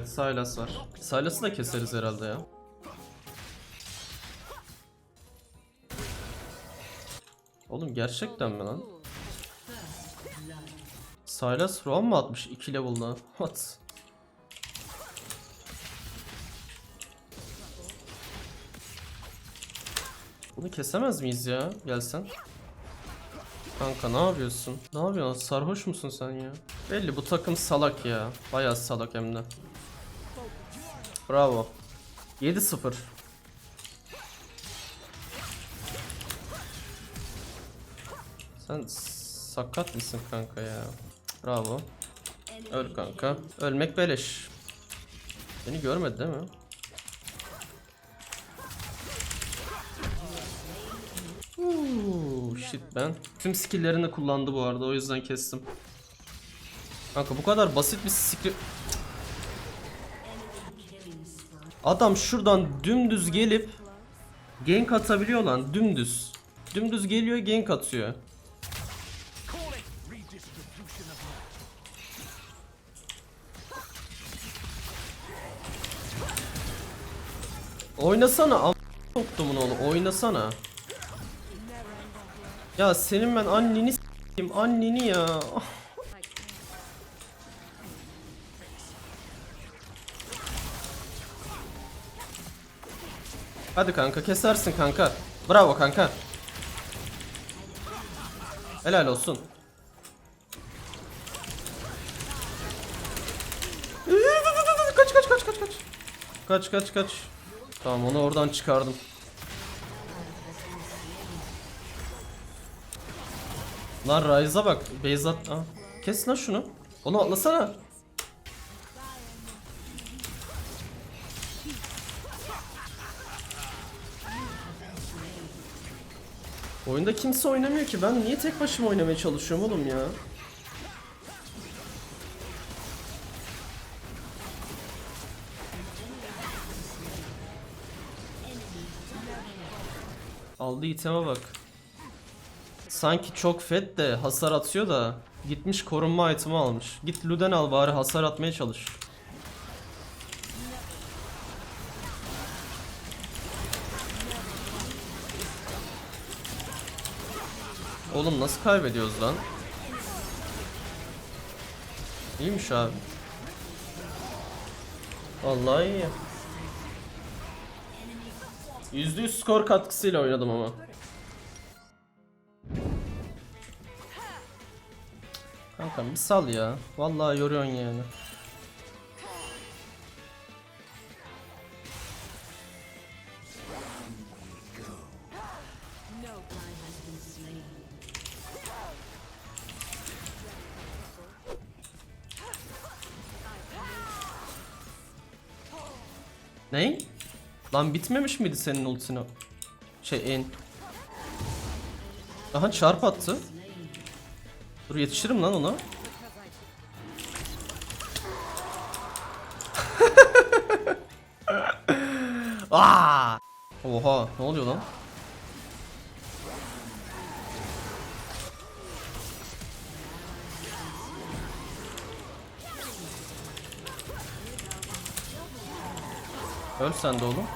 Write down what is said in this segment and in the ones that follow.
Evet Sylas var. Sylas'ı da keseriz herhalde ya. Oğlum gerçekten mi lan? Sylas roam mu atmış 2 level'da? What? Bunu kesemez miyiz ya? Gelsen. Kanka ne yapıyorsun? Ne yapıyorsun? Sarhoş musun sen ya? Belli bu takım salak ya. Bayağı salak hem de. Bravo. 7-0. Sen sakat mısın kanka ya? Bravo. Öl kanka. Ölmek beleş. Beni görmedi değil mi? Uuu shit ben. Tüm skill'lerini kullandı bu arada o yüzden kestim. Kanka bu kadar basit bir skill... Adam şuradan dümdüz gelip gank atabiliyor lan dümdüz. Dümdüz geliyor gank atıyor. Oynasana am soktumun oğlu oynasana. Ya senin ben anneni s**eyim anneni ya. Hadi kanka kesersin kanka. Bravo kanka. Helal olsun. Kaç kaç kaç kaç kaç. Kaç kaç kaç. Tamam onu oradan çıkardım. Lan Ryze'a bak. Beyzat. Kes lan şunu. Onu atlasana. Oyunda kimse oynamıyor ki. Ben niye tek başıma oynamaya çalışıyorum oğlum ya? Aldığı iteme bak. Sanki çok fed de hasar atıyor da gitmiş korunma itemi almış. Git Luden al bari hasar atmaya çalış. Oğlum nasıl kaybediyoruz lan? İyiymiş abi. Vallahi iyi. %100 skor katkısıyla oynadım ama. Kankam bir sal ya. Vallahi yoruyorsun yani. Ne? Lan bitmemiş miydi senin ultini? Şey en. Aha çarp attı. Dur yetişirim lan ona. Aa! Oha ne oluyor lan? Öl sen de oğlum.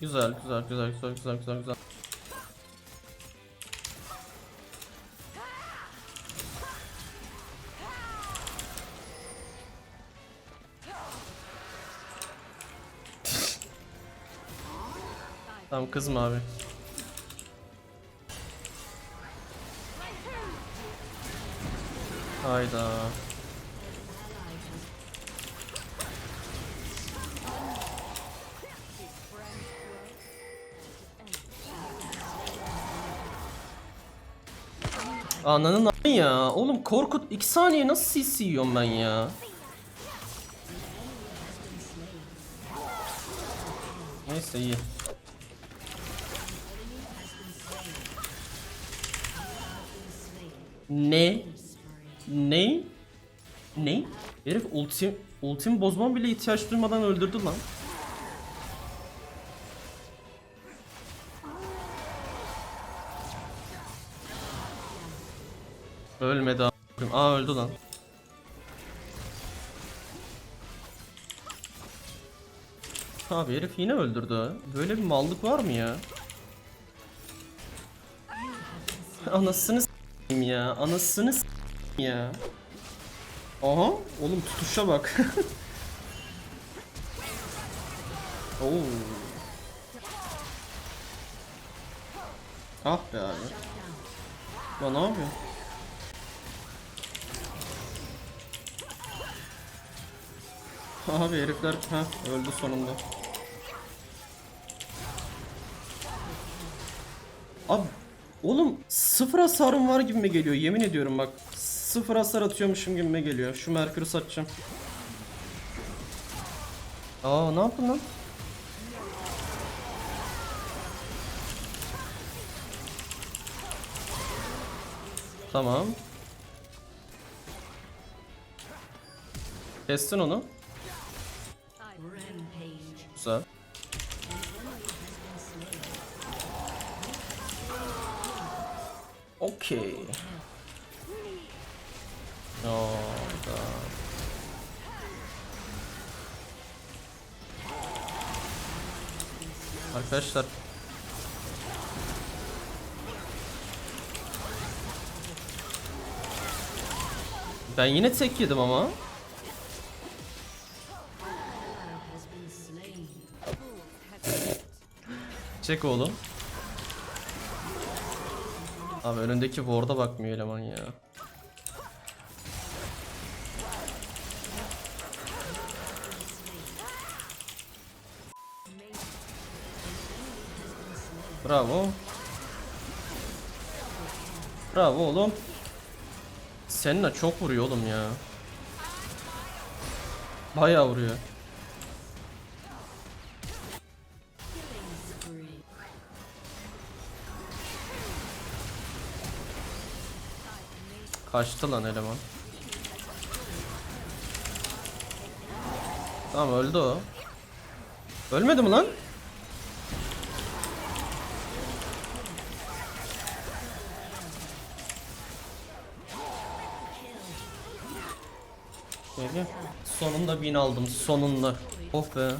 Güzel, güzel, güzel, güzel, güzel, güzel, güzel. Tamam kızma abi. Hayda. Ananın a- ya. Oğlum Korkut 2 saniye nasıl CC yiyorum ben ya? Neyse iyi. Ne? Ne? Ne? Herif ultim, ultim bozmam bile ihtiyaç duymadan öldürdü lan. Ölmedi a- Aa öldü lan. Abi herif yine öldürdü. Böyle bir mallık var mı ya? Anasını s**eyim ya. Anasını s**eyim ya. Aha. Oğlum tutuşa bak. Oo. Ah be abi. Ya ne yapıyor? Abi herifler ha öldü sonunda. Abi oğlum sıfır hasarım var gibime geliyor yemin ediyorum bak. Sıfır hasar atıyormuşum gibime geliyor. Şu Merkür'ü satacağım. Aa ne yaptın lan? Tamam. Kestin onu. Okey. Orada. Arkadaşlar Ben yine tek yedim ama. Çek oğlum. Abi önündeki ward'a bakmıyor eleman ya. Bravo. Bravo oğlum. Seninle çok vuruyor oğlum ya. Bayağı vuruyor. Kaçtı lan eleman. Tamam öldü o. Ölmedi mi lan? Gel Sonunda win aldım sonunda. Oh be.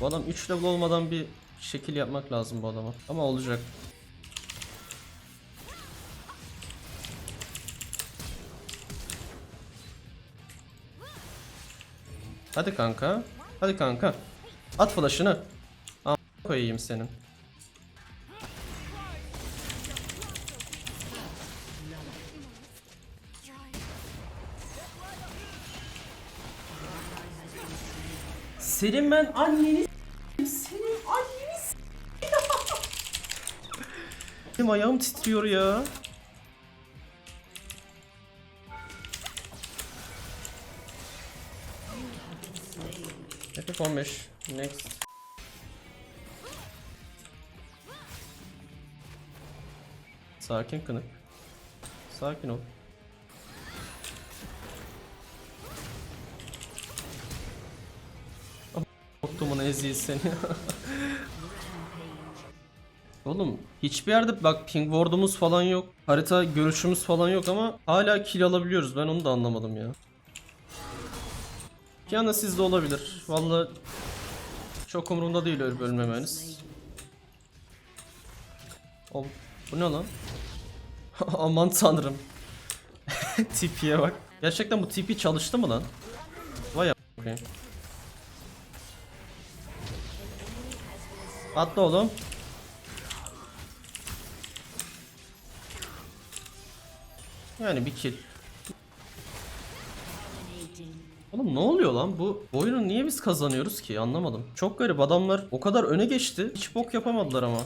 Bu adam 3 level olmadan bir şekil yapmak lazım bu adama. Ama olacak. Hadi kanka. Hadi kanka. At flash'ını. Am koyayım senin. Senin ben anneni senin anneni Benim ayağım titriyor ya. FF15 next. Sakin kınık. Sakin ol. Korktuğumuna eziyi seni. Oğlum hiçbir yerde bak ping ward'umuz falan yok. Harita görüşümüz falan yok ama hala kill alabiliyoruz. Ben onu da anlamadım ya. Bir anda sizde olabilir. Vallahi çok umurumda değil ölmemeniz. O, bu ne lan? Aman tanrım. Tipiye bak. Gerçekten bu tipi çalıştı mı lan? Vay a**ayım. Atla oğlum. Yani bir kill. Ne oluyor lan bu oyunu niye biz kazanıyoruz ki anlamadım. Çok garip adamlar o kadar öne geçti hiç bok yapamadılar ama.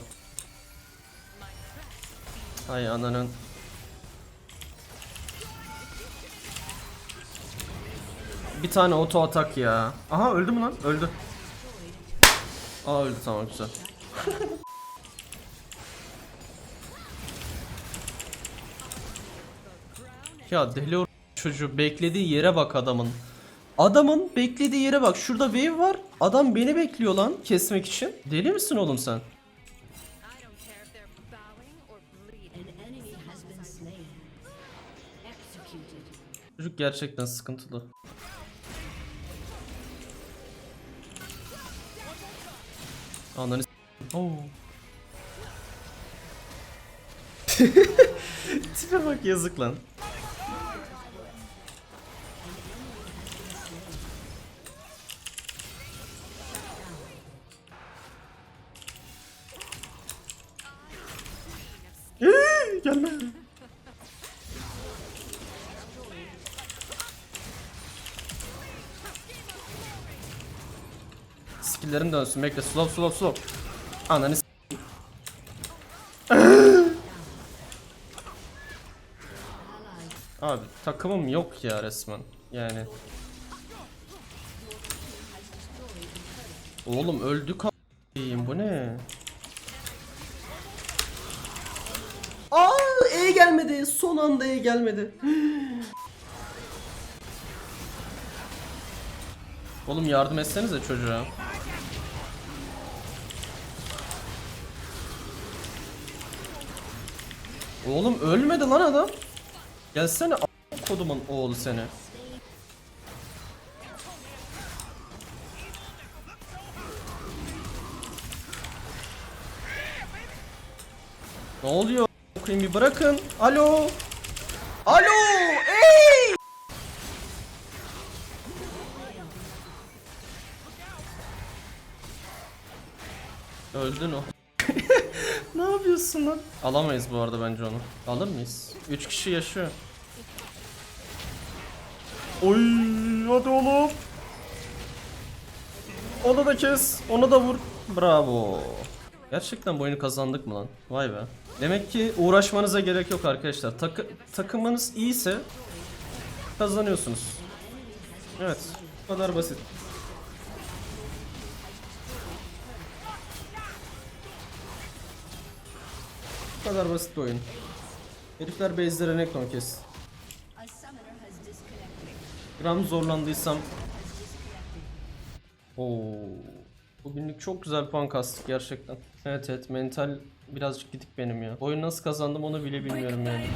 Hay ananın. Bir tane oto atak ya. Aha öldü mü lan? Öldü. Aa öldü tamam güzel. ya deli çocuğu beklediği yere bak adamın. Adamın beklediği yere bak. Şurada wave var. Adam beni bekliyor lan kesmek için. Deli misin oğlum sen? Çocuk gerçekten sıkıntılı. Ananı Oo. Tipe bak yazık lan. Gelme. Skill'lerim dönsün bekle slow slow slow. Ananı Abi takımım yok ya resmen. Yani. Oğlum öldük a**ayım bu ne? Aa E gelmedi. Son anda E gelmedi. Oğlum yardım etsenize çocuğa. Oğlum ölmedi lan adam. Gelsene a- kodumun oğlu seni. Ne oluyor? Okuyayım bir bırakın. Alo. Alo. Ey! Öldün o. ne yapıyorsun lan? Alamayız bu arada bence onu. Alır mıyız? 3 kişi yaşıyor. Oy hadi oğlum. Onu da kes. Onu da vur. Bravo. Gerçekten bu oyunu kazandık mı lan? Vay be. Demek ki uğraşmanıza gerek yok arkadaşlar. Takı takımınız iyiyse kazanıyorsunuz. Evet. Bu kadar basit. Bu kadar basit bir oyun. Herifler base'lere Nekton kes. Gram zorlandıysam Oo. Bugünlük çok güzel puan kastık gerçekten. Evet evet mental birazcık gidik benim ya. Oyun nasıl kazandım onu bile bilmiyorum yani.